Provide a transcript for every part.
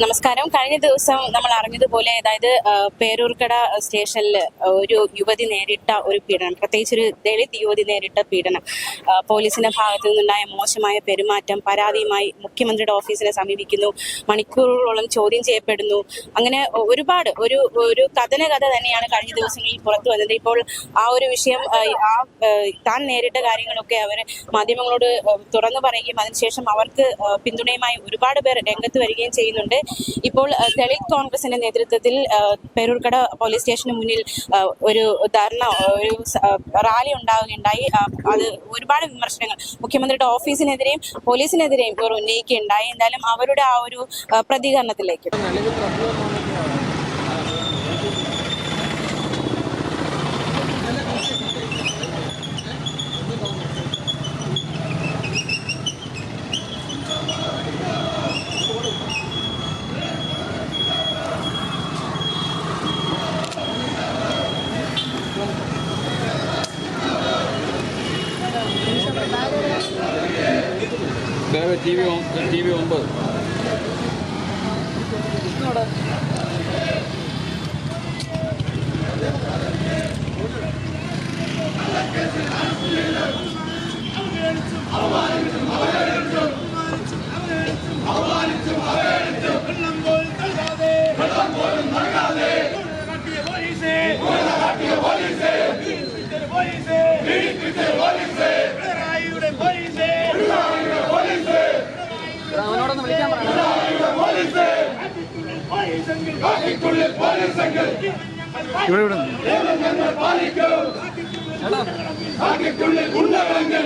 നമസ്കാരം. കഴിഞ്ഞ ദിവസം നമ്മൾ അറിഞ്ഞതുപോലെ അതായത് പേരൂർക്കട സ്റ്റേഷനിൽ ഒരു യുവതി നേരിട്ട ഒരു പീഡനം പ്രത്യേകിച്ച് ഒരു ദളിത് യുവതി നേരിട്ട പീഡനം. പോലീസിന്റെ ഭാഗത്തു നിന്നുണ്ടായ മോശമായ പെരുമാറ്റം പരാതിയുമായി മുഖ്യമന്ത്രിയുടെ ഓഫീസിനെ സമീപിക്കുന്നു മണിക്കൂറുകളോളം ചോദ്യം ചെയ്യപ്പെടുന്നു. അങ്ങനെ ഒരുപാട് ഒരു ഒരു കഥന കഥ തന്നെയാണ് കഴിഞ്ഞ ദിവസങ്ങളിൽ പുറത്തു വന്നത്. ഇപ്പോൾ ആ ഒരു വിഷയം ആ, താൻ നേരിട്ട കാര്യങ്ങളൊക്കെ അവർ മാധ്യമങ്ങളോട് തുറന്നു പറയുകയും അതിനുശേഷം അവർക്ക് പിന്തുണയുമായി ഒരുപാട് പേർ രംഗത്ത് വരികയും ചെയ്യുന്നുണ്ട്. ഇപ്പോൾ ദളിത് കോൺഗ്രസിന്റെ നേതൃത്വത്തിൽ പേരൂർക്കട പോലീസ് സ്റ്റേഷന് മുന്നിൽ ഒരു ധർണ ഒരു റാലി ഉണ്ടാവുകയുണ്ടായി. അത് ഒരുപാട് വിമർശനങ്ങൾ. മുഖ്യമന്ത്രിയുടെ ഓഫീസിനെതിരെയും പോലീസിനെതിരെയും ഇവർ ഉന്നയിക്കുകയുണ്ടായി. എന്തായാലും അവരുടെ ആ ഒരു പ്രതികരണത്തിലേക്ക്. വേറെ ടി വി ടി വി ഒമ്പത്. പോലീസേ പോലീസേ പോലീസേ പോലീസേ പിണറായിയുടെ പോലീസേ പിണറായിയുടെ പോലീസേ അവനോടൊന്ന് വിളിക്കാൻ പറയണം പോലീസേ പോലീസെങ്കിൽ കാട്ടിക്കുള്ളിൽ പോലീസെങ്കിൽ ഇവിടെ ഇവിടെ ഞങ്ങൾ പാലിക്കും കാട്ടിക്കുള്ളിൽ ഗുണ്ടകളെങ്കിൽ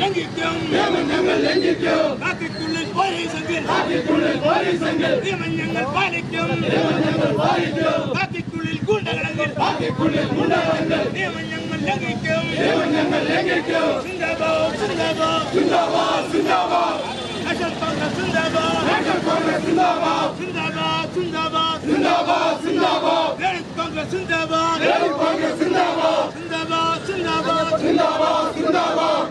ലംഘിക്കും നിയമം ഞങ്ങൾ ലംഘിക്കും കാട്ടിക്കുള്ളിൽ പോലീസെങ്കിൽ കാട്ടിക്കുള്ളിൽ പോലീസെങ്കിൽ നിയമം ഞങ്ങൾ പാലിക്കും നിയമം ഞങ്ങൾ പാലിക്കും കാട്ടിക്കുള്ളിൽ ഗുണ്ടകളെങ്കിൽ കാട്ടിക്കുള്ളിൽ ഗുണ്ടകളെങ്കിൽ നിയമം ഞങ്ങൾ ലംഘിക്കും നിയമം ഞങ്ങൾ ലംഘിക്കും സിന്ദാബാദ് സിന്ദാബാദ് സിന്ദാബാദ് സിന്ദാബാദ് നാഷണൽ കോൺഗ്രസ് സിന്ദാബാദ് നാഷണൽ കോൺഗ്രസ് സിന്ദാബാദ് സിന്ദാബാദ് സിന്ദാബാദ് സിന്ദാബാദ് സിന്ദാബാദ് ലളിത് കോൺഗ്രസ് സിന്ദാബാദ്. ലളിത് കോൺഗ്രസ് സിന്ദാബാദ്. സിന്ദാബാദ് സിന്ദാബാദ്. സിന്ദാബാദ്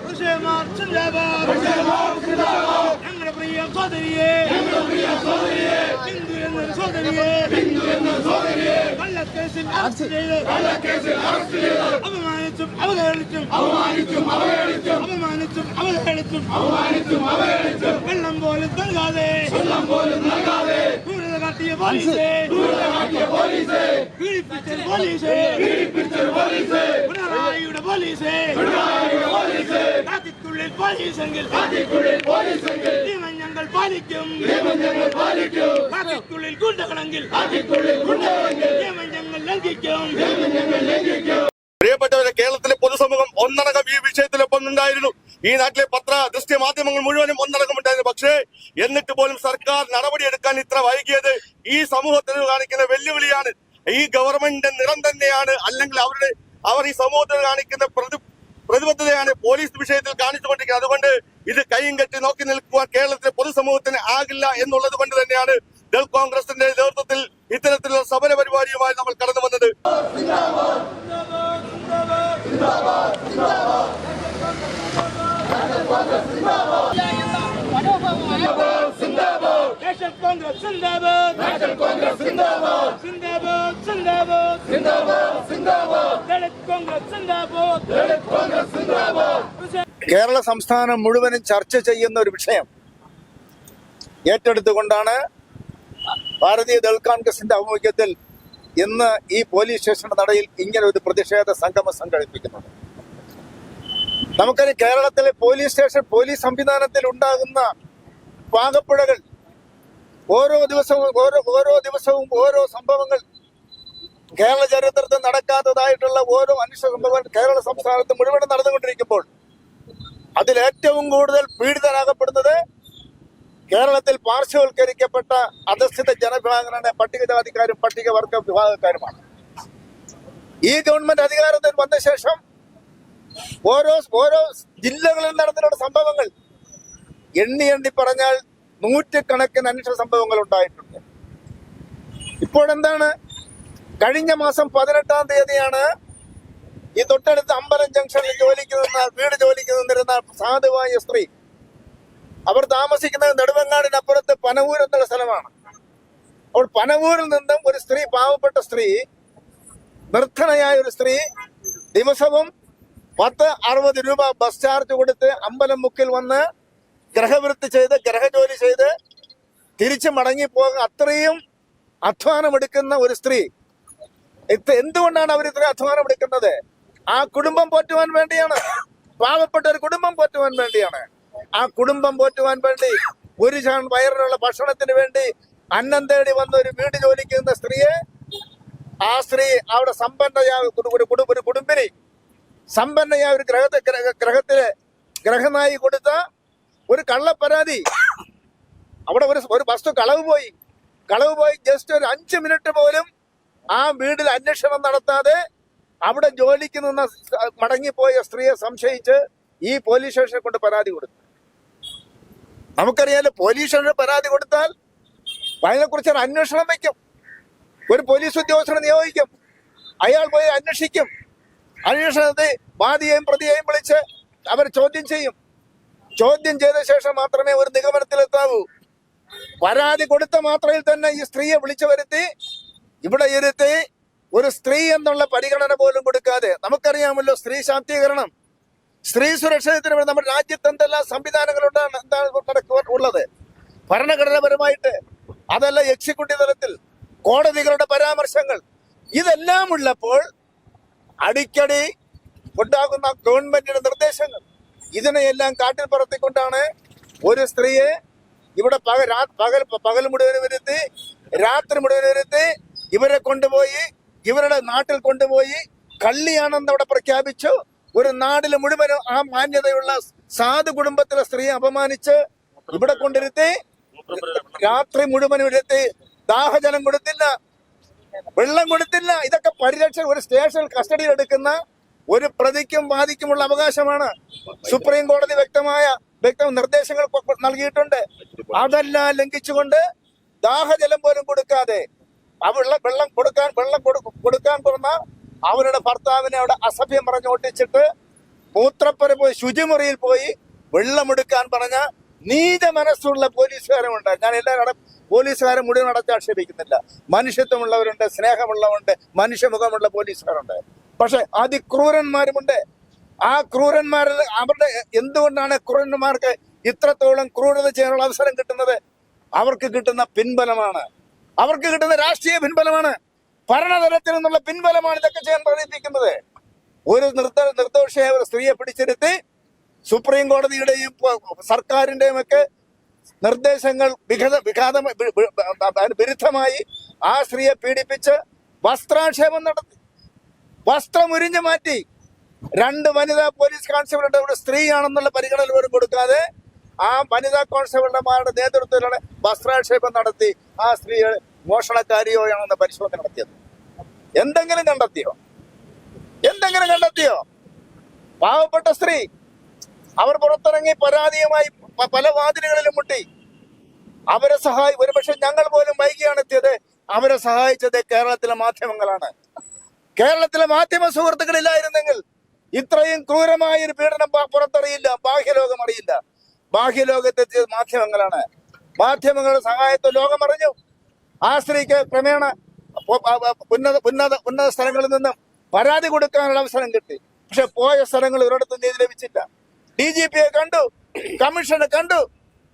സിന്ദാബാദ്. പുരുഷന്മാർ സിന്ദാബാദ് പുരുഷന്മാർ സിന്ദാബാദ് ഞങ്ങളുടെ പ്രിയ സോദരിയെ ഞങ്ങളുടെ പ്രിയ സോദരിയെ ബിന്ദു എന്ന സോദരിയെ ബിന്ദു എന്ന സോദരിയെ കള്ളക്കേസിൽ അറസ്റ്റ് ചെയ്ത് കള്ളക്കേസിൽ അറസ്റ്റ് ചെയ്ത് അപമാനിച്ചും അവഹേളിച്ചും അപമാനിച്ചും അവഹേളിച്ചും അപമാനിച്ചും അവഹേളിച്ചും അപമാനിച്ചും അവഹേളിച്ചും വെള്ളം പോലും നൽകാതെ വെള്ളം പോലും നൽകാതെ ക്രൂരത കാട്ടിയ പോലീസേ ക്രൂരത കാട്ടിയ പോലീസേ പീഡിപ്പിച്ച പോലീസേ പീഡിപ്പിച്ച പോലീസേ പിണറായിയുടെ പോലീസേ പിണറായിയുടെ പോലീസേ കാത്തിക്കുള്ളിൽ പോലീസെങ്കിൽ അതിക്കുള്ളിൽ പോലീസെങ്കിൽ നിയമം ഞങ്ങൾ പാലിക്കും. നിയമം ഞങ്ങൾ പാലിക്കും. അതിക്കുള്ളിൽ ഗുണ്ടകളെങ്കിൽ അതിക്കുള്ളിൽ ഗുണ്ടകളെങ്കിൽ നിയമം ഞങ്ങൾ ലംഘിക്കും. നിയമം ഞങ്ങൾ ലംഘിക്കും. പ്രിയപ്പെട്ടവരെ കേരളത്തിലെ പൊതുസമൂഹം ഒന്നടങ്കം ഈ വിഷയത്തിലൊപ്പം ഉണ്ടായിരുന്നു ഈ നാട്ടിലെ പത്ര ദൃശ്യ മാധ്യമങ്ങൾ മുഴുവനും ഒന്നടങ്കം ഉണ്ടായിരുന്നു. പക്ഷേ എന്നിട്ട് പോലും സർക്കാർ നടപടിയെടുക്കാൻ ഇത്ര വൈകിയത് ഈ സമൂഹത്തിന് കാണിക്കുന്ന വെല്ലുവിളിയാണ്. ഈ ഗവൺമെന്റിന്റെ നിറം തന്നെയാണ്. അല്ലെങ്കിൽ അവരുടെ അവർ ഈ സമൂഹത്തിൽ കാണിക്കുന്ന പ്രതി പ്രതിബദ്ധതയാണ് പോലീസ് വിഷയത്തിൽ കാണിച്ചുകൊണ്ടിരിക്കുന്നത്. അതുകൊണ്ട് ഇത് കൈയും കെട്ടി നോക്കി നിൽക്കുവാൻ കേരളത്തിലെ പൊതുസമൂഹത്തിന് ആകില്ല എന്നുള്ളത് കൊണ്ട് തന്നെയാണ് ദൾ കോൺഗ്രസിന്റെ നേതൃത്വത്തിൽ ഇത്തരത്തിലുള്ള സമര പരിപാടിയുമായി നമ്മൾ കടന്നു വന്നത്. നാഷണൽ കോൺഗ്രസ് സിന്ദാബാദ് നാഷണൽ കോൺഗ്രസ് സിന്ദാബാദ് സിന്ദാബാദ് സിന്ദാബാദ് സിന്ദാബാദ് സിന്ദാബാദ് ദളിത് കോൺഗ്രസ് സിന്ദാബാദ് ദളിത് കോൺഗ്രസ് സിന്ദാബാദ് കേരള സംസ്ഥാനം മുഴുവനും ചർച്ച ചെയ്യുന്ന ഒരു വിഷയം ഏറ്റെടുത്തുകൊണ്ടാണ് ഭാരതീയ ദൾ കോൺഗ്രസിന്റെ ആഭിമുഖ്യത്തിൽ ഇന്ന് ഈ പോലീസ് സ്റ്റേഷന്റെ നടയിൽ ഇങ്ങനെ ഒരു പ്രതിഷേധ സംഗമം സംഘടിപ്പിക്കുന്നത്. നമുക്കറിയാം കേരളത്തിലെ പോലീസ് സ്റ്റേഷൻ പോലീസ് സംവിധാനത്തിൽ ഉണ്ടാകുന്ന പാകപ്പിഴകൾ ഓരോ ദിവസവും ഓരോ ഓരോ ദിവസവും ഓരോ സംഭവങ്ങൾ കേരള ചരിത്രത്തിൽ നടക്കാത്തതായിട്ടുള്ള ഓരോ മനുഷ്യ സംഭവങ്ങൾ കേരള സംസ്ഥാനത്ത് മുഴുവൻ നടന്നുകൊണ്ടിരിക്കുമ്പോൾ അതിൽ ഏറ്റവും കൂടുതൽ പീഡിതരാകപ്പെടുന്നത് കേരളത്തിൽ പാർശ്വവൽക്കരിക്കപ്പെട്ട അധസ്ഥിത ജനവിഭാഗങ്ങളാണ് പട്ടികജാതിക്കാരും പട്ടികവർഗ വിഭാഗക്കാരുമാണ്. ഈ ഗവൺമെന്റ് അധികാരത്തിൽ വന്ന ശേഷം ഓരോ ഓരോ ജില്ലകളിൽ നടന്നിട്ടുള്ള സംഭവങ്ങൾ എണ്ണി എണ്ണി പറഞ്ഞാൽ നൂറ്റുകണക്കിന് അന്വേഷണ സംഭവങ്ങൾ ഉണ്ടായിട്ടുണ്ട്. ഇപ്പോഴെന്താണ് കഴിഞ്ഞ മാസം പതിനെട്ടാം തീയതിയാണ് ഈ തൊട്ടടുത്ത അമ്പലം ജംഗ്ഷനിൽ ജോലിക്ക് നിന്ന വീട് ജോലിക്ക് നിന്നിരുന്ന സാധുവായ സ്ത്രീ. അവർ താമസിക്കുന്നത് നെടുവങ്ങാടിനപ്പുറത്ത് പനവൂർ എന്നുള്ള സ്ഥലമാണ്. അപ്പോൾ പനവൂരിൽ നിന്നും ഒരു സ്ത്രീ പാവപ്പെട്ട സ്ത്രീ നിർദ്ധനയായ ഒരു സ്ത്രീ ദിവസവും പത്ത് അറുപത് രൂപ ബസ് ചാർജ് കൊടുത്ത് അമ്പലം മുക്കിൽ വന്ന് ഗ്രഹവൃത്തി ചെയ്ത് ഗ്രഹജോലി ചെയ്ത് തിരിച്ചു മടങ്ങി പോകുക അത്രയും അധ്വാനമെടുക്കുന്ന ഒരു സ്ത്രീ. ഇത് എന്തുകൊണ്ടാണ് അവർ ഇത്ര അധ്വാനമെടുക്കുന്നത് ആ കുടുംബം പോറ്റുവാൻ വേണ്ടിയാണ്. പാവപ്പെട്ട ഒരു കുടുംബം പോറ്റുവാൻ വേണ്ടിയാണ്. ആ കുടുംബം പോറ്റുവാൻ വേണ്ടി ഒരു ചാൺ വയറിനുള്ള ഭക്ഷണത്തിന് വേണ്ടി അന്നം തേടി വന്ന ഒരു വീട് ജോലിക്കുന്ന സ്ത്രീയെ ആ സ്ത്രീ അവിടെ സമ്പന്നയായ ഒരു കുടുംബ ഒരു കുടുംബിനി സമ്പന്നയായ ഒരു ഗ്രഹത്തെ ഗ്രഹത്തിലെ ഗ്രഹനായി കൊടുത്ത ഒരു കള്ള പരാതി അവിടെ ഒരു ഒരു വസ്തു കളവ് പോയി. കളവ് പോയി ജസ്റ്റ് ഒരു അഞ്ച് മിനിറ്റ് പോലും ആ വീട്ടിൽ അന്വേഷണം നടത്താതെ അവിടെ ജോലിക്ക് നിന്ന് മടങ്ങിപ്പോയ സ്ത്രീയെ സംശയിച്ച് ഈ പോലീസ് സ്റ്റേഷനെ കൊണ്ട് പരാതി കൊടുത്തു. നമുക്കറിയാലോ പോലീസ് സ്റ്റേഷനിൽ പരാതി കൊടുത്താൽ അതിനെക്കുറിച്ച് ഒരു അന്വേഷണം വയ്ക്കും. ഒരു പോലീസ് ഉദ്യോഗസ്ഥനെ നിയോഗിക്കും. അയാൾ പോയി അന്വേഷിക്കും. അന്വേഷണത്തെ വാദിയെയും പ്രതിയെയും വിളിച്ച് അവർ ചോദ്യം ചെയ്യും. ചോദ്യം ചെയ്ത ശേഷം മാത്രമേ ഒരു നിഗമനത്തിലെത്താവൂ. പരാതി കൊടുത്ത മാത്രയിൽ തന്നെ ഈ സ്ത്രീയെ വിളിച്ചു വരുത്തി ഇവിടെ ഇരുത്തി ഒരു സ്ത്രീ എന്നുള്ള പരിഗണന പോലും കൊടുക്കാതെ നമുക്കറിയാമല്ലോ സ്ത്രീ ശാക്തീകരണം. സ്ത്രീ സുരക്ഷിതത്തിന് വേണ്ടി നമ്മുടെ രാജ്യത്ത് എന്തെല്ലാം സംവിധാനങ്ങളുണ്ടാണ് എന്താണ് ഉള്ളത്. ഭരണഘടനാപരമായിട്ട് അതല്ല എക്സിക്യൂട്ടീവ് തലത്തിൽ കോടതികളുടെ പരാമർശങ്ങൾ. ഇതെല്ലാം ഉള്ളപ്പോൾ അടിക്കടി ഉണ്ടാകുന്ന ഗവൺമെന്റിന്റെ നിർദ്ദേശങ്ങൾ ഇതിനെയെല്ലാം കാട്ടിൽ പറത്തിക്കൊണ്ടാണ് ഒരു സ്ത്രീയെ ഇവിടെ പകൽ പകൽ പകൽ മുഴുവൻ വരുത്തി രാത്രി മുഴുവൻ വരുത്തി ഇവരെ കൊണ്ടുപോയി ഇവരുടെ നാട്ടിൽ കൊണ്ടുപോയി കള്ളിയാണെന്ന് അവിടെ പ്രഖ്യാപിച്ചു. ഒരു നാടിൽ മുഴുവനും ആ മാന്യതയുള്ള സാധു കുടുംബത്തിലെ സ്ത്രീയെ അപമാനിച്ച് ഇവിടെ കൊണ്ടിരുത്തി രാത്രി മുഴുവനും ഇരുത്തി ദാഹജലം കൊടുത്തില്ല വെള്ളം കൊടുത്തില്ല. ഇതൊക്കെ പരിരക്ഷ ഒരു സ്റ്റേഷനിൽ കസ്റ്റഡിയിൽ എടുക്കുന്ന ഒരു പ്രതിക്കും വാദിക്കുമുള്ള അവകാശമാണ്. സുപ്രീം കോടതി വ്യക്തമായ വ്യക്ത നിർദ്ദേശങ്ങൾ നൽകിയിട്ടുണ്ട്. അതെല്ലാം ലംഘിച്ചുകൊണ്ട് ദാഹജലം പോലും കൊടുക്കാതെ വെള്ളം വെള്ളം കൊടുക്കാൻ വെള്ളം കൊടു- കൊടുക്കാൻ തുറന്ന അവരുടെ ഭർത്താവിനെ അവിടെ അസഭ്യം പറഞ്ഞ് ഒട്ടിച്ചിട്ട് മൂത്രപ്പുര പോയി ശുചിമുറിയിൽ പോയി വെള്ളമെടുക്കാൻ പറഞ്ഞ നീത മനസ്സുള്ള പോലീസുകാരുമുണ്ട്. ഞാൻ എല്ലാവരും പോലീസുകാരെ മുഴുവൻ അടച്ചാക്ഷേപിക്കുന്നില്ല മനുഷ്യത്വമുള്ളവരുണ്ട് സ്നേഹമുള്ളവരുണ്ട് മനുഷ്യമുഖമുള്ള പോലീസുകാരുണ്ട്. പക്ഷെ അതിക്രൂരന്മാരുമുണ്ട് ആ ക്രൂരന്മാരിൽ അവരുടെ എന്തുകൊണ്ടാണ് ക്രൂരന്മാർക്ക് ഇത്രത്തോളം ക്രൂരത ചെയ്യാനുള്ള അവസരം കിട്ടുന്നത്? അവർക്ക് കിട്ടുന്ന പിൻബലമാണ്. അവർക്ക് കിട്ടുന്ന രാഷ്ട്രീയ പിൻബലമാണ്. ഭരണതലത്തിൽ നിന്നുള്ള പിൻബലമാണ് ഇതൊക്കെ ചെയ്യാൻ പ്രേരിപ്പിക്കുന്നത്. ഒരു നിർദ്ദ നിർദോഷിയായ ഒരു സ്ത്രീയെ പിടിച്ചിരുത്തി സുപ്രീം കോടതിയുടെയും സർക്കാരിന്റെയും ഒക്കെ നിർദ്ദേശങ്ങൾ വിഘത വിഘാത വിരുദ്ധമായി ആ സ്ത്രീയെ പീഡിപ്പിച്ച് വസ്ത്രാക്ഷേപം നടത്തി. വസ്ത്രം ഉരിഞ്ഞു മാറ്റി. രണ്ട് വനിതാ പോലീസ് കോൺസ്റ്റബിളുടെ ഒരു സ്ത്രീയാണെന്നുള്ള പരിഗണന പോലും കൊടുക്കാതെ ആ വനിതാ കോൺസ്റ്റബിളുടെമാരുടെ നേതൃത്വത്തിലാണ് വസ്ത്രാക്ഷേപം നടത്തി ആ സ്ത്രീ മോഷണക്കാരിയോ ആണെന്ന് പരിശോധന നടത്തിയത്. എന്തെങ്കിലും കണ്ടെത്തിയോ? എന്തെങ്കിലും കണ്ടെത്തിയോ? പാവപ്പെട്ട സ്ത്രീ. അവർ പുറത്തിറങ്ങി പരാതിയുമായി പല വാതിലുകളിലും മുട്ടി. അവരെ സഹായി ഒരുപക്ഷെ ഞങ്ങൾ പോലും വൈകിയാണ് എത്തിയത്. അവരെ സഹായിച്ചത് കേരളത്തിലെ മാധ്യമങ്ങളാണ്. കേരളത്തിലെ മാധ്യമ സുഹൃത്തുക്കളില്ലായിരുന്നെങ്കിൽ ഇത്രയും ക്രൂരമായ ഒരു പീഡനം പുറത്തറിയില്ല ബാഹ്യലോകം അറിയില്ല. ബാഹ്യലോകത്തെത്തിയത് മാധ്യമങ്ങളാണ്. മാധ്യമങ്ങളുടെ സഹായത്തെ ലോകം അറിഞ്ഞു. ആ സ്ത്രീക്ക് ക്രമേണ ഉന്നത ഉന്നത ഉന്നത സ്ഥലങ്ങളിൽ നിന്നും പരാതി കൊടുക്കാനുള്ള അവസരം കിട്ടി. പക്ഷെ പോയ സ്ഥലങ്ങൾ ഒരിടത്തും നീതി ലഭിച്ചില്ല. ഡി ജി പിയെ കണ്ടു കമ്മീഷനെ കണ്ടു.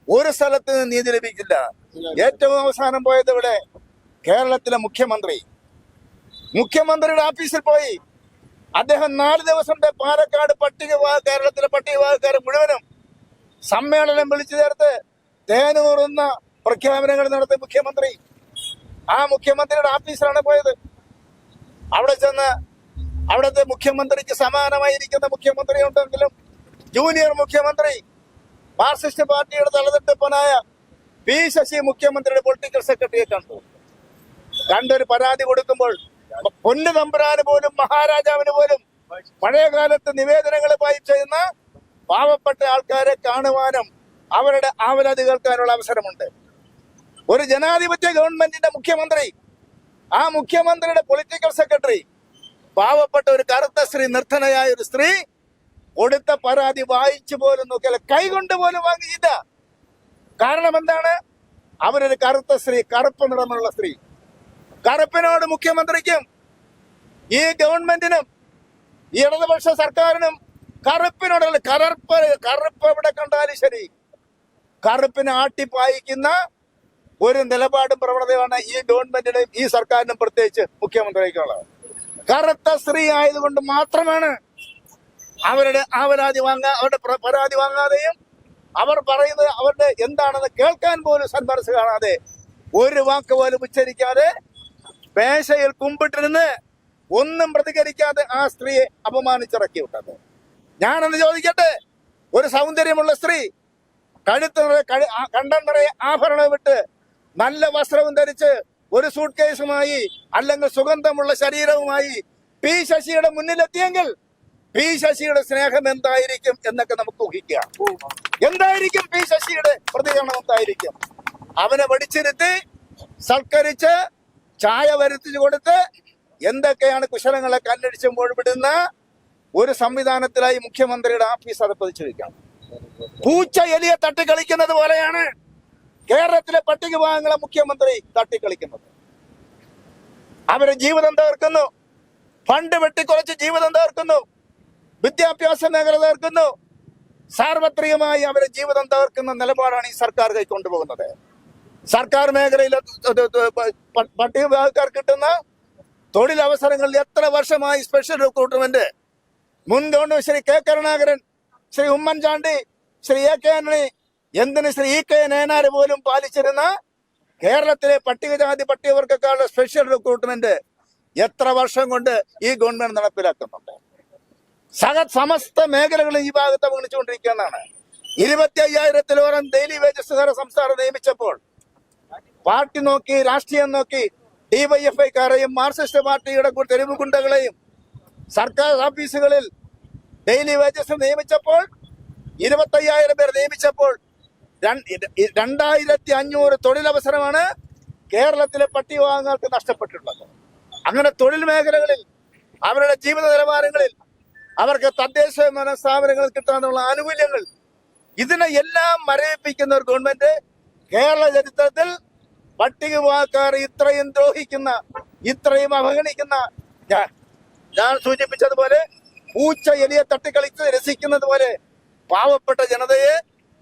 ഒരു സ്ഥലത്ത് നീതി ലഭിക്കില്ല. ഏറ്റവും അവസാനം പോയത് ഇവിടെ കേരളത്തിലെ മുഖ്യമന്ത്രി. മുഖ്യമന്ത്രിയുടെ ഓഫീസിൽ പോയി. അദ്ദേഹം നാല് ദിവസത്തെ പാലക്കാട് പട്ടികവാ കേരളത്തിലെ പട്ടികവാദക്കാരെ മുഴുവനും സമ്മേളനം വിളിച്ചു ചേർത്ത് തേനൂറുന്ന പ്രഖ്യാപനങ്ങൾ നടത്തി മുഖ്യമന്ത്രി. ആ മുഖ്യമന്ത്രിയുടെ ഓഫീസിലാണ് പോയത്. അവിടെ ചെന്ന് അവിടുത്തെ മുഖ്യമന്ത്രിക്ക് സമാനമായിരിക്കുന്ന മുഖ്യമന്ത്രി ഉണ്ടെങ്കിലും ജൂനിയർ മുഖ്യമന്ത്രി മാർക്സിസ്റ്റ് പാർട്ടിയുടെ തലതെട്ടിപ്പനായ പി ശശി മുഖ്യമന്ത്രിയുടെ പൊളിറ്റിക്കൽ സെക്രട്ടറിയെ കണ്ടു. കണ്ടൊരു പരാതി കൊടുക്കുമ്പോൾ പൊന്നു നമ്പുരാന് പോലും മഹാരാജാവിന് പോലും പഴയ കാലത്ത് വായിച്ചിരുന്ന പാവപ്പെട്ട ആൾക്കാരെ കാണുവാനും അവരുടെ ആവലാതി കേൾക്കാനുള്ള അവസരമുണ്ട്. ഒരു ജനാധിപത്യ ഗവൺമെന്റിന്റെ മുഖ്യമന്ത്രി ആ മുഖ്യമന്ത്രിയുടെ പൊളിറ്റിക്കൽ സെക്രട്ടറി പാവപ്പെട്ട ഒരു കറുത്ത സ്ത്രീ നിർധനയായ ഒരു സ്ത്രീ കൊടുത്ത പരാതി വായിച്ചു പോലും നോക്കിയാൽ കൈകൊണ്ട് പോലും വാങ്ങിയില്ല കാരണം എന്താണ്? അവരൊരു കറുത്ത സ്ത്രീ കറുപ്പ് നിറമുള്ള സ്ത്രീ. കറുപ്പിനോട് മുഖ്യമന്ത്രിക്കും ഈ ഗവൺമെന്റിനും ഇടതുപക്ഷ സർക്കാരിനും കറുപ്പിനോടുള്ള കറുപ്പ് കറുപ്പ് എവിടെ കണ്ടാലും ശരി. കറുപ്പിനെ ആട്ടിപ്പായിക്കുന്ന ഒരു നിലപാടും പ്രവണതയാണ് ഈ ഗവൺമെന്റിനും ഈ സർക്കാരിനും പ്രത്യേകിച്ച് മുഖ്യമന്ത്രിക്കുള്ളത്. കറുത്ത സ്ത്രീ ആയതുകൊണ്ട് മാത്രമാണ് അവരുടെ ആവലാതി വാങ്ങാ അവരുടെ പരാതി വാങ്ങാതെയും അവർ പറയുന്നത് അവരുടെ എന്താണെന്ന് കേൾക്കാൻ പോലും സന്മനസ് കാണാതെ ഒരു വാക്ക് പോലും ഉച്ചരിക്കാതെ പേശയിൽ കുമ്പിട്ടിരുന്ന് ഒന്നും പ്രതികരിക്കാതെ ആ സ്ത്രീയെ അപമാനിച്ചിറക്കി വിട്ടത് ഞാനെന്ന് ചോദിക്കട്ടെ ഒരു സൗന്ദര്യമുള്ള സ്ത്രീ കഴുത്ത് നിറയെ കണ്ടം നിറയെ ആഭരണം വിട്ട് നല്ല വസ്ത്രവും ധരിച്ച് ഒരു സൂട്ട് കേസുമായി അല്ലെങ്കിൽ സുഗന്ധമുള്ള ശരീരവുമായി പി ശശിയുടെ മുന്നിലെത്തിയെങ്കിൽ പി ശശിയുടെ സ്നേഹം എന്തായിരിക്കും എന്നൊക്കെ നമുക്ക് ഊഹിക്കാം. എന്തായിരിക്കും പി ശശിയുടെ പ്രതികരണം എന്തായിരിക്കും? അവനെ പഠിച്ചിരുത്തി സൽക്കരിച്ച് ചായ വരുത്തിച്ചു കൊടുത്ത് എന്തൊക്കെയാണ് കുശലങ്ങളെ കല്ലടിച്ചുമ്പോൾ വിടുന്ന ഒരു സംവിധാനത്തിലായി മുഖ്യമന്ത്രിയുടെ ആഫീസ് അത് പതിച്ചിരിക്കാം പൂച്ച എലിയെ തട്ടിക്കളിക്കുന്നത് പോലെയാണ് കേരളത്തിലെ പട്ടിക വിഭാഗങ്ങളെ മുഖ്യമന്ത്രി തട്ടിക്കളിക്കുന്നത്. അവരെ ജീവിതം തകർക്കുന്നു. ഫണ്ട് വെട്ടിക്കുറച്ച് ജീവിതം തകർക്കുന്നു. വിദ്യാഭ്യാസ മേഖല തകർക്കുന്നു. സാർവത്രികമായി അവരെ ജീവിതം തകർക്കുന്ന നിലപാടാണ് ഈ സർക്കാർ കൈക്കൊണ്ടുപോകുന്നത്. സർക്കാർ പ- പട്ടികവിഭാഗക്കാർ കിട്ടുന്ന തൊഴിലവസരങ്ങളിൽ എത്ര വർഷമായി സ്പെഷ്യൽ റിക്രൂട്ട്മെന്റ് മുൻ government Shri K Karunakaran Shri Oommen Chandy Shri A K Antony എന്തിന് ശ്രീ ഇ കെ നേനാര് പോലും പാലിച്ചിരുന്ന കേരളത്തിലെ പട്ടികജാതി പട്ടികവർഗക്കാരുടെ സ്പെഷ്യൽ റിക്രൂട്ട്മെന്റ് എത്ര വർഷം കൊണ്ട് ഈ ഗവൺമെന്റ് നടപ്പിലാക്കുന്നുണ്ട്? സഹ സമസ്ത മേഖലകളും ഈ ഭാഗത്ത് അവഗണിച്ചുകൊണ്ടിരിക്കുന്നതാണ് ഇരുപത്തി അയ്യായിരത്തിലോളം ഡെയിലി വേജസ്സുകാരെ സംസ്ഥാനം നിയമിച്ചപ്പോൾ പാർട്ടി നോക്കി രാഷ്ട്രീയം നോക്കി ഡിവൈഎഫ്ഐക്കാരെയും മാർക്സിസ്റ്റ് പാർട്ടിയുടെ തെരുവ് ഗുണ്ടകളെയും സർക്കാർ ഓഫീസുകളിൽ ഡെയിലി വേജസ് നിയമിച്ചപ്പോൾ ഇരുപത്തയ്യായിരം പേർ നിയമിച്ചപ്പോൾ രണ്ടായിരത്തി അഞ്ഞൂറ് തൊഴിലവസരമാണ് കേരളത്തിലെ പട്ടികവാങ്ങൾക്ക് നഷ്ടപ്പെട്ടിട്ടുള്ളത് അങ്ങനെ തൊഴിൽ മേഖലകളിൽ അവരുടെ ജീവിത നിലവാരങ്ങളിൽ അവർക്ക് തദ്ദേശ സ്ഥാപനങ്ങൾ കിട്ടാനുള്ള ആനുകൂല്യങ്ങൾ ഇതിനെ എല്ലാം മരവിപ്പിക്കുന്ന ഒരു ഗവൺമെന്റ് കേരള ചരിത്രത്തിൽ പട്ടികവാക്കാർ ഇത്രയും ദ്രോഹിക്കുന്ന ഇത്രയും അവഗണിക്കുന്ന ഞാൻ ഞാൻ സൂചിപ്പിച്ചതുപോലെ പൂച്ച എലിയെ തട്ടിക്കളിച്ച് രസിക്കുന്നത് പോലെ പാവപ്പെട്ട ജനതയെ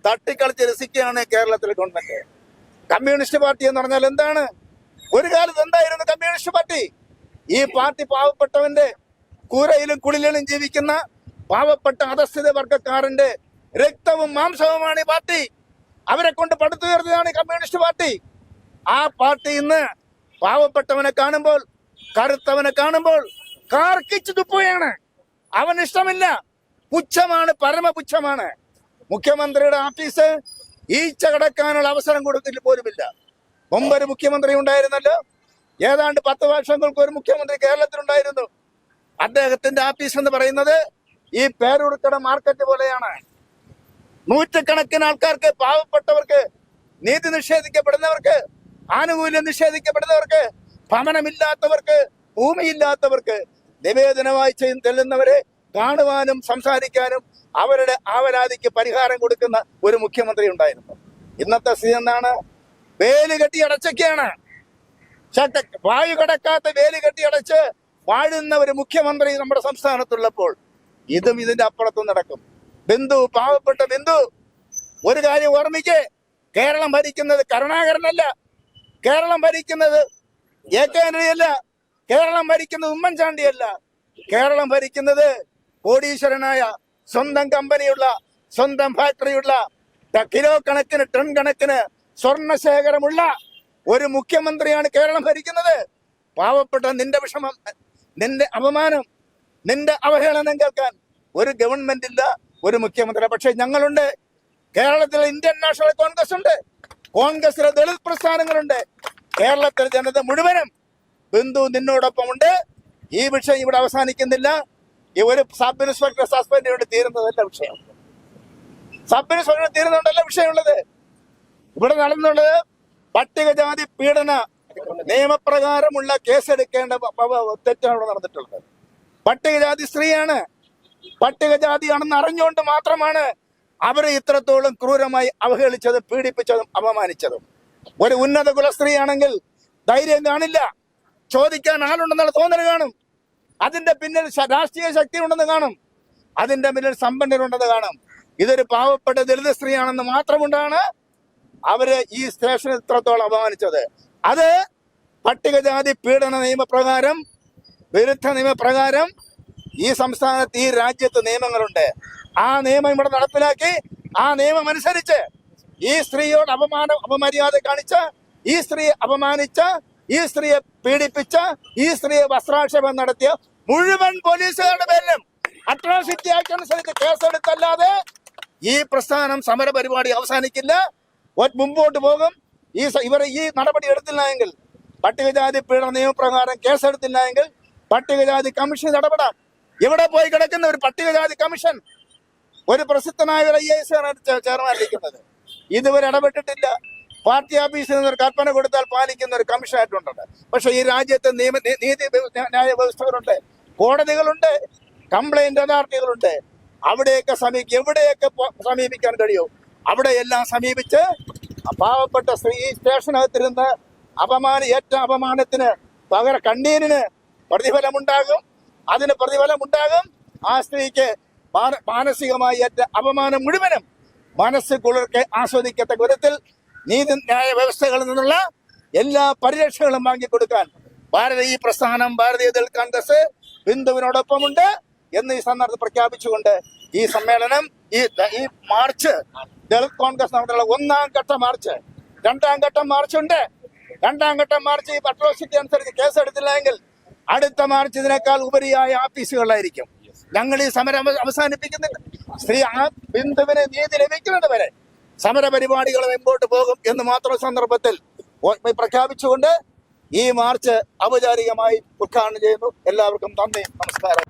തട്ടിക്കളിച്ച് രസിക്കുകയാണ് കേരളത്തിലെ ഗവൺമെന്റ്. കമ്മ്യൂണിസ്റ്റ് പാർട്ടി എന്ന് പറഞ്ഞാൽ എന്താണ്? ഒരു കാലത്ത് എന്തായിരുന്നു കമ്മ്യൂണിസ്റ്റ് പാർട്ടി? ഈ പാർട്ടി പാവപ്പെട്ടവന്റെ കൂരയിലും കുളിലും ജീവിക്കുന്ന പാവപ്പെട്ട അധസ്ഥിത വർഗക്കാരന്റെ രക്തവും മാംസവുമാണ് ഈ പാർട്ടി. അവരെ കൊണ്ട് പടുത്തുയർത്തിയതാണ് ഈ കമ്മ്യൂണിസ്റ്റ് പാർട്ടി. ആ പാർട്ടി ഇന്ന് പാവപ്പെട്ടവനെ കാണുമ്പോൾ കറുത്തവനെ കാണുമ്പോൾ കാർക്കിച്ചു തുപ്പുകയാണ്. അവൻ ഇഷ്ടമില്ല. പുച്ഛമാണ് പരമപുച്ഛമാണ്. മുഖ്യമന്ത്രിയുടെ ഓഫീസ് ഈച്ച കടക്കാനുള്ള അവസരം കൊടുത്തിട്ട് പോലുമില്ല. മുമ്പൊരു മുഖ്യമന്ത്രി ഉണ്ടായിരുന്നല്ലോ. ഏതാണ്ട് പത്ത് വർഷങ്ങൾക്ക് ഒരു മുഖ്യമന്ത്രി കേരളത്തിലുണ്ടായിരുന്നു. അദ്ദേഹത്തിന്റെ ഓഫീസ് എന്ന് പറയുന്നത് ഈ പേരൂർക്കട മാർക്കറ്റ് പോലെയാണ്. നൂറ്റുകണക്കിന് ആൾക്കാർക്ക് പാവപ്പെട്ടവർക്ക് നീതി നിഷേധിക്കപ്പെടുന്നവർക്ക് ആനുകൂല്യം നിഷേധിക്കപ്പെടുന്നവർക്ക് ഭവനമില്ലാത്തവർക്ക് ഭൂമിയില്ലാത്തവർക്ക് നിവേദനമായി തെല്ലുന്നവരെ കാണുവാനും സംസാരിക്കാനും അവരുടെ ആവലാതിക്ക് പരിഹാരം കൊടുക്കുന്ന ഒരു മുഖ്യമന്ത്രി ഉണ്ടായിരുന്നു. ഇന്നത്തെ സ്ഥിതി എന്താണ്? വേലി കെട്ടി അടച്ചൊക്കെയാണ്. വായു കടക്കാത്ത വേലി കെട്ടി അടച്ച് വാഴുന്ന ഒരു മുഖ്യമന്ത്രി നമ്മുടെ സംസ്ഥാനത്തുള്ളപ്പോൾ ഇതും ഇതിന്റെ അപ്പുറത്തും നടക്കും. ബിന്ദു പാവപ്പെട്ട ബിന്ദു ഒരു കാര്യം ഓർമ്മിക്കേ. കേരളം ഭരിക്കുന്നത് കരുണാകരനല്ല. കേരളം ഭരിക്കുന്നത് എ കെ ആന്റണിയല്ല കേരളം ഭരിക്കുന്നത് ഉമ്മൻചാണ്ടിയല്ല. കേരളം ഭരിക്കുന്നത് കോടീശ്വരനായ സ്വന്തം കമ്പനിയുള്ള സ്വന്തം ഫാക്ടറിയുള്ള കിലോ കണക്കിന് ടൺ കണക്കിന് സ്വർണ ശേഖരമുള്ള ഒരു മുഖ്യമന്ത്രിയാണ് കേരളം ഭരിക്കുന്നത്. പാവപ്പെട്ട നിന്റെ വിഷമം നിന്റെ അപമാനം നിന്റെ അവഹേളനം കേൾക്കാൻ ഒരു ഗവൺമെന്റ് ഇല്ല ഒരു മുഖ്യമന്ത്രി പക്ഷെ ഞങ്ങളുണ്ട്. കേരളത്തിലെ ഇന്ത്യൻ നാഷണൽ കോൺഗ്രസ് ഉണ്ട്. കോൺഗ്രസിലെ ദളിത് പ്രസ്ഥാനങ്ങളുണ്ട്. കേരളത്തിലെ ജനത മുഴുവനും ബിന്ദു നിന്നോടൊപ്പമുണ്ട്. ഈ വിഷയം ഇവിടെ അവസാനിക്കുന്നില്ല. ഈ ഒരു സബ് ഇൻസ്പെക്ടർ സസ്പെൻഡ് ചെയ്തുകൊണ്ട് തീരുന്നതല്ല വിഷയം. സബ് ഇൻസ്പെക്ടർ തീരുന്നുണ്ടല്ല വിഷയമുള്ളത്. ഇവിടെ നടന്നുള്ളത് പട്ടികജാതി പീഡന നിയമപ്രകാരമുള്ള കേസെടുക്കേണ്ട തെറ്റാണ് ഇവിടെ നടന്നിട്ടുള്ളത്. പട്ടികജാതി സ്ത്രീയാണ്. പട്ടികജാതിയാണെന്ന് അറിഞ്ഞുകൊണ്ട് മാത്രമാണ് അവരെ ഇത്രത്തോളം ക്രൂരമായി അവഹേളിച്ചതും പീഡിപ്പിച്ചതും അപമാനിച്ചതും. ഒരു ഉന്നത കുലസ്ത്രീയാണെങ്കിൽ ധൈര്യം കാണില്ല. ചോദിക്കാൻ ആളുണ്ടെന്നുള്ള തോന്നൽ കാണും. അതിന്റെ പിന്നിൽ രാഷ്ട്രീയ ശക്തി ഉണ്ടെന്ന് കാണും. അതിന്റെ പിന്നിൽ സമ്പന്നരുണ്ടെന്ന് കാണും. ഇതൊരു പാവപ്പെട്ട ദളിത സ്ത്രീയാണെന്ന് മാത്രമുണ്ടാണ് അവരെ ഈ സ്റ്റേഷൻ ഇത്രത്തോളം അപമാനിച്ചത്. അത് പട്ടികജാതി പീഡന നിയമപ്രകാരം വിരുദ്ധ നിയമപ്രകാരം ഈ സംസ്ഥാനത്ത് ഈ രാജ്യത്ത് നിയമങ്ങളുണ്ട്. ആ നിയമം ഇവിടെ നടപ്പിലാക്കി ആ നിയമം അനുസരിച്ച് ഈ സ്ത്രീയോട് അപമാനം അപമര്യാദ കാണിച്ച ഈ സ്ത്രീയെ അപമാനിച്ച ഈ സ്ത്രീയെ പീഡിപ്പിച്ച ഈ സ്ത്രീയെ വസ്ത്രാക്ഷേപം നടത്തിയ മുഴുവൻ പോലീസുകാരുടെ പേരിലും അട്രോസിറ്റി ആക്ട് അനുസരിച്ച് കേസെടുത്തല്ലാതെ ഈ പ്രസ്ഥാനം സമര പരിപാടി അവസാനിക്കില്ല. മുമ്പോട്ട് പോകും. ഈ ഇവർ ഈ നടപടി എടുത്തില്ല എങ്കിൽ പട്ടികജാതി പീഡന നിയമപ്രകാരം കേസെടുത്തില്ല എങ്കിൽ പട്ടികജാതി കമ്മീഷൻ ഇടപെടാം ഇവിടെ പോയി കിടക്കുന്ന ഒരു പട്ടികജാതി കമ്മീഷൻ ഒരു പ്രസിദ്ധനായ ഒരു ഐ എസ് ഇരിക്കുന്നത്. ഇതുവരെ ഇടപെട്ടിട്ടില്ല. പാർട്ടി ഓഫീസിൽ നിന്ന് ഒരു കൽപ്പന കൊടുത്താൽ പാലിക്കുന്ന ഒരു കമ്മീഷൻ ആയിട്ടുണ്ട് പക്ഷേ ഈ രാജ്യത്ത് നിയമ നീതി ന്യായ വ്യവസ്ഥകളുണ്ട്. കോടതികളുണ്ട്. കംപ്ലൈന്റ് അതോറിറ്റികളുണ്ട്. അവിടെയൊക്കെ സമീപിക്കും എവിടെയൊക്കെ സമീപിക്കാൻ കഴിയും? അവിടെയെല്ലാം സമീപിച്ച് പാവപ്പെട്ട സ്ത്രീ സ്റ്റേഷനകത്തിരുന്ന് അപമാന ഏറ്റ അപമാനത്തിന് പകര കണ്ണീരിന് പ്രതിഫലമുണ്ടാകും. അതിന് പ്രതിഫലമുണ്ടാകും. ആ സ്ത്രീക്ക് മാനസികമായി ഏറ്റ അപമാനം മുഴുവനും മനസ്സ് കുളിർക്ക് ആസ്വദിക്കത്തക്ക വിധത്തിൽ നീതി ന്യായ വ്യവസ്ഥകളിൽ നിന്നുള്ള എല്ലാ പരിരക്ഷകളും വാങ്ങിക്കൊടുക്കാൻ ഭാരതീയ പ്രസ്ഥാനം ഭാരതീയ ദൾ കോൺഗ്രസ് ബിന്ദുവിനോടൊപ്പമുണ്ട് എന്ന് ഈ സന്ദർഭത്തിൽ പ്രഖ്യാപിച്ചുകൊണ്ട് ഈ സമ്മേളനം ഈ ഈ മാർച്ച് ദളിത് കോൺഗ്രസ് നടത്തിയുള്ള ഒന്നാം ഘട്ട മാർച്ച്. രണ്ടാം ഘട്ടം മാർച്ച് ഉണ്ട് രണ്ടാം ഘട്ടം മാർച്ച് ഈ അട്രോസിറ്റി അനുസരിച്ച് കേസെടുത്തില്ല എങ്കിൽ അടുത്ത മാർച്ച് ഇതിനേക്കാൾ ഉപരിയായ ആഫീസുകളായിരിക്കും ഞങ്ങൾ ഈ സമരം അവസാനിപ്പിക്കുന്നില്ല സ്ത്രീ ആ ബിന്ദുവിനെ നീതി ലഭിക്കുന്നത് വരെ സമരപരിപാടികൾ മുമ്പോട്ട് പോകും എന്ന് മാത്രം സന്ദർഭത്തിൽ പ്രഖ്യാപിച്ചുകൊണ്ട് ഈ മാർച്ച് ഔപചാരികമായി ഉദ്ഘാടനം ചെയ്യുന്നു. എല്ലാവർക്കും നന്ദി നമസ്കാരം.